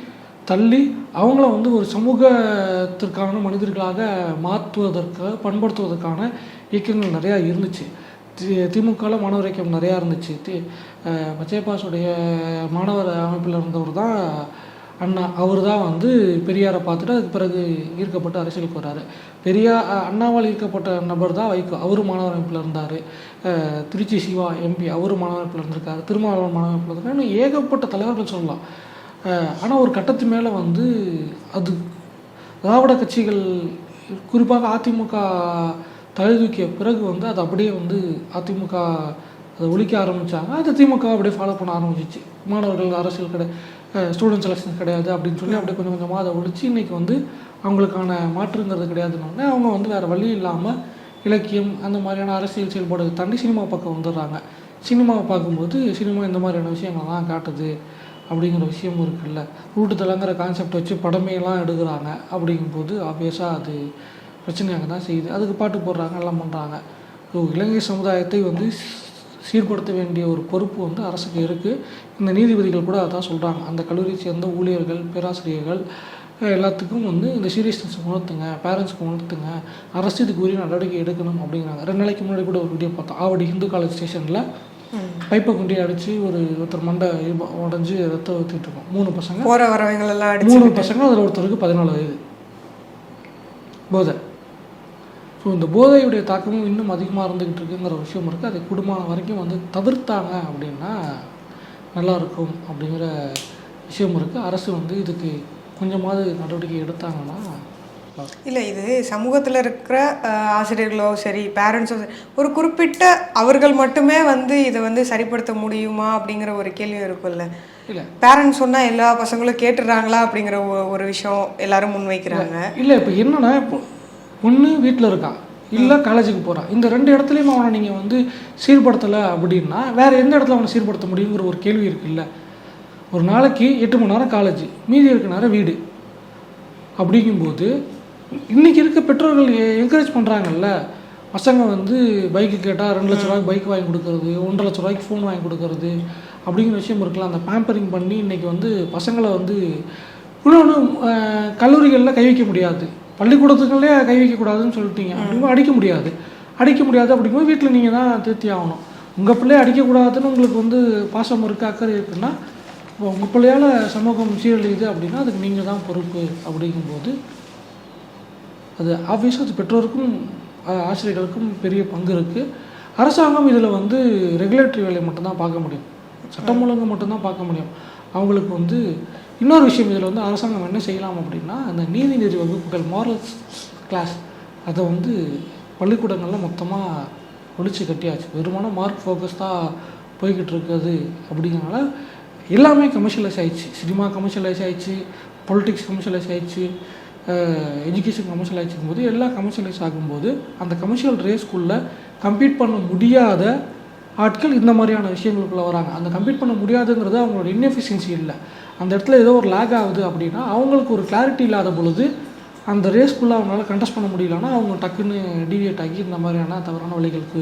தள்ளி அவங்கள வந்து ஒரு சமூகத்திற்கான மனிதர்களாக மாற்றுவதற்காக பண்படுத்துவதற்கான இயக்கங்கள் நிறையா இருந்துச்சு. தி- திமுகவில் மாணவர் இயக்கம் நிறையா இருந்துச்சு. தி அஹ் மாணவர் அமைப்பில் இருந்தவர் தான் அண்ணா. அவர் தான் வந்து பெரியாரை பார்த்துட்டு அதுக்கு பிறகு ஈர்க்கப்பட்டு அரசியலுக்கு வர்றாரு பெரியா அண்ணாவால் ஈர்க்கப்பட்ட நபர் தான் வைகோ. அவரும் மாணவர் அமைப்பில் இருந்தார். திருச்சி சிவா எம்பி அவரும் மாணவர் அமைப்பில் இருந்திருக்காரு. திருமாவளவன் மாணவர் அமைப்பில் இருந்திருக்காரு. இன்னும் ஏகப்பட்ட தலைவர்கள் சொல்லலாம். ஆனால் ஒரு கட்டத்து மேலே வந்து அது திராவிட கட்சிகள் குறிப்பாக அதிமுக தலை தூக்கிய பிறகு வந்து அது அப்படியே வந்து அதிமுக அதை ஒழிக்க ஆரம்பித்தாங்க அது திமுக அப்படியே ஃபாலோ பண்ண ஆரம்பிச்சிச்சு. மாணவர்கள் அரசியல் கிடையாது ஸ்டூடெண்ட் செலெக்ஷன் கிடையாது அப்படின்னு சொல்லி அப்படியே கொஞ்சம் கொஞ்சமாக அதை ஒழிச்சு இன்றைக்கி வந்து அவங்களுக்கான மாற்றுங்கிறது கிடையாதுன்னு அவங்க வந்து வேறு வழி இல்லாமல் இலக்கியம் அந்த மாதிரியான அரசியல் செயல்பாடு தாண்டி சினிமா பக்கம் வந்துடுறாங்க. சினிமாவை பார்க்கும்போது சினிமா இந்த மாதிரியான விஷயங்கள்லாம் காட்டுது அப்படிங்கிற விஷயமும் இருக்குல்ல. ரூட்டுத்தலங்கிற கான்செப்ட் வச்சு படமையெல்லாம் எடுக்கிறாங்க அப்படிங்கும்போது ஆப்வியஸாக அது பிரச்சனையாக தான் செய்யுது. அதுக்கு பாட்டு போடுறாங்க எல்லாம் பண்ணுறாங்க ஸோ இலங்கை சமுதாயத்தை வந்து சீர்படுத்த வேண்டிய ஒரு பொறுப்பு வந்து அரசுக்கு இருக்குது இந்த நீதிபதிகள் கூட அதான் சொல்கிறாங்க அந்த கல்லூரியை சேர்ந்த ஊழியர்கள் பேராசிரியர்கள் எல்லாத்துக்கும் வந்து இந்த சீரியஸ்னஸ் உணர்த்துங்க பேரண்ட்ஸ்க்கு உணர்த்துங்க. அரசு இதுக்கு உரிய நடவடிக்கை எடுக்கணும் அப்படிங்கிறாங்க. ரெண்டு நாளைக்கு முன்னாடி கூட ஒரு வீடியோ பார்த்தோம். ஆவடி ஹிந்து காலேஜ் ஸ்டேஷனில் பைப்பை குண்டி அடித்து ஒரு ஒருத்தர் மண்டை உடைஞ்சு ரத்தம் ஊற்றிட்டு இருக்கோம். மூணு பசங்க. போற வரவங்களெல்லாம் மூணு பசங்க அதில் ஒருத்தருக்கு பதினாலு வயது. போதை. ஸோ இந்த போதையுடைய தாக்கமும் இன்னும் அதிகமாக இருந்துக்கிட்டு இருக்குங்கிற விஷயம் இருக்குது அதை குடும்பம் வரைக்கும் வந்து தவிர்த்தாங்க அப்படின்னா நல்லா இருக்கும் அப்படிங்கிற விஷயம் இருக்குது அரசு வந்து இதுக்கு கொஞ்சமாவது நடவடிக்கை எடுத்தாங்கன்னா. இல்லை இது சமூகத்தில் இருக்கிற ஆசிரியர்களோ சரி பேரண்ட்ஸோ சரி ஒரு குறிப்பிட்ட அவர்கள் மட்டுமே வந்து இதை வந்து சரிப்படுத்த முடியுமா அப்படிங்கிற ஒரு கேள்வி இருக்கும்ல. இல்லை. பேரண்ட்ஸ் சொன்னால் எல்லா பசங்களும் கேட்டுடுறாங்களா அப்படிங்கிற ஒரு விஷயம் எல்லாரும் முன்வைக்கிறாங்க. இல்லை இப்போ என்னன்னா இப்போ ஒன்று வீட்டில் இருக்கான் இல்லை காலேஜுக்கு போகிறான் இந்த ரெண்டு இடத்துலையும் அவனை நீங்கள் வந்து சீர்படுத்தலை அப்படின்னா வேறு எந்த இடத்துல அவனை சீர்படுத்த முடியுங்கிற ஒரு கேள்வி இருக்குல்ல? ஒரு நாளைக்கு எட்டு மணி நேரம் காலேஜ் மீதி இருக்க நேரம் வீடு. அப்படிங்கும்போது இன்றைக்கி இருக்க பெற்றோர்கள் என்கரேஜ் பண்ணுறாங்கல்ல பசங்க வந்து பைக்கு கேட்டால் ரெண்டு லட்ச ரூபாய்க்கு பைக் வாங்கி கொடுக்கறது ஒன்றரை லட்ச ரூபாய்க்கு ஃபோன் வாங்கி கொடுக்கறது அப்படிங்கிற விஷயம் இருக்கலாம். அந்த பேம்பரிங் பண்ணி இன்றைக்கி வந்து பசங்களை வந்து இன்னொன்று கல்லூரிகளில் கை வைக்க முடியாது. பள்ளிக்கூடத்துக்குள்ளே கை வைக்கக்கூடாதுன்னு சொல்லிட்டீங்க. அப்படிங்கும்போது அடிக்க முடியாது. அடிக்க முடியாது அப்படிங்கும்போது வீட்டில் நீங்கள் தான் திருத்தி ஆகணும். உங்கள் பிள்ளைய அடிக்கக்கூடாதுன்னு உங்களுக்கு வந்து பாசம் இருக்குது அக்கறை இருக்குன்னா உங்கள் பிள்ளையால் சமூகம் சீரழியுது அப்படின்னா அதுக்கு நீங்கள் தான் பொறுப்பு அப்படிங்கும்போது அது ஆப்வியஸாக அது பெற்றோருக்கும் ஆசிரியர்களுக்கும் பெரிய பங்கு இருக்குது அரசாங்கம் இதில் வந்து ரெகுலேட்டரி வேலையை மட்டும்தான் பார்க்க முடியும். சட்டம் ஒழுங்கு மட்டும்தான் பார்க்க முடியும். அவங்களுக்கு வந்து இன்னொரு விஷயம் இதில் வந்து அரசாங்கம் என்ன செய்யலாம் அப்படின்னா அந்த நீதிநெறி வகுப்புகள் மாரல்ஸ் கிளாஸ் அதை வந்து பள்ளிக்கூடங்களில் மொத்தமாக ஒழிச்சு கட்டியாச்சு. வெறுமான மார்க் ஃபோக்கஸ்டாக போய்கிட்டு இருக்குது அப்படிங்கிறனால எல்லாமே கமர்ஷியலைஸ் ஆயிடுச்சு. சினிமா கமர்ஷியலைஸ் ஆயிடுச்சு பொலிட்டிக்ஸ் கமர்ஷியலைஸ் ஆயிடுச்சு எஜுகேஷன் கமர்ஷியல் ஆயிடுச்சுக்கும் போது எல்லாம் கமர்ஷியலைஸ் ஆகும்போது அந்த கமர்ஷியல் ரேஸ்க்குள்ளே கம்பீட் பண்ண முடியாத ஆட்கள் இந்த மாதிரியான விஷயங்களுக்குள்ள வராங்க. அந்த கம்பீட் பண்ண முடியாதுங்கிறது அவங்களோட இன்எஃபிஷியன்சி இல்லை. அந்த இடத்துல ஏதோ ஒரு லேக் ஆகுது அப்படின்னா அவங்களுக்கு ஒரு கிளாரிட்டி இல்லாத பொழுது அந்த ரேஸ்க்குள்ளே அவங்களால கண்டஸ்ட் பண்ண முடியலன்னா அவங்க டக்குன்னு டீவியேட் ஆகி இந்த மாதிரியான தவறான வழிகளுக்கு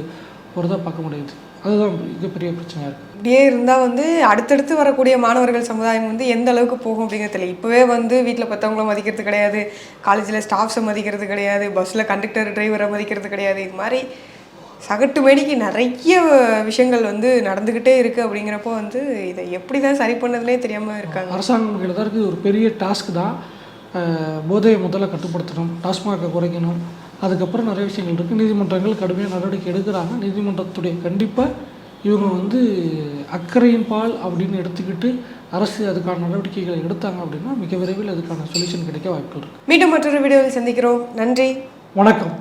போகிறதா பார்க்க முடியுது. அதுதான் மிகப்பெரிய பிரச்சனையாக இருக்குது இப்படியே இருந்தால் வந்து அடுத்தடுத்து வரக்கூடிய மாணவர்கள் சமுதாயம் வந்து எந்த அளவுக்கு போகும் அப்படிங்கிறது தெரியல. இப்போவே வந்து வீட்டில் பற்றவங்கள மதிக்கிறது கிடையாது. காலேஜில் ஸ்டாஃப்ஸை மதிக்கிறது கிடையாது. பஸ்ஸில் கண்டக்டர் டிரைவரை மதிக்கிறது கிடையாது. இது மாதிரி சகட்டு மேடிக்கு நிறைய விஷயங்கள் வந்து நடந்துக்கிட்டே இருக்குது அப்படிங்கிறப்போ வந்து இதை எப்படி தான் சரி பண்ணதுனே தெரியாமல் இருக்காங்க. அரசாங்கம் கையில் தான் இருக்குது ஒரு பெரிய டாஸ்க் தான். போதையை முதல்ல கட்டுப்படுத்தணும் டாஸ்மாகை குறைக்கணும். அதுக்கப்புறம் நிறைய விஷயங்கள் இருக்குது நீதிமன்றங்கள் கடுமையாக நடவடிக்கை எடுக்கிறாங்க. நீதிமன்றத்துடைய கண்டிப்பாக இவங்க வந்து அக்கறையின் பால் அப்படின்னு எடுத்துக்கிட்டு அரசு அதுக்கான நடவடிக்கைகளை எடுத்தாங்க அப்படின்னா மிக விரைவில் அதுக்கான சொல்யூஷன் கிடைக்க வாய்ப்புகள் இருக்குது மீண்டும் மற்றொரு வீடியோவில் சந்திக்கிறோம். நன்றி. வணக்கம்.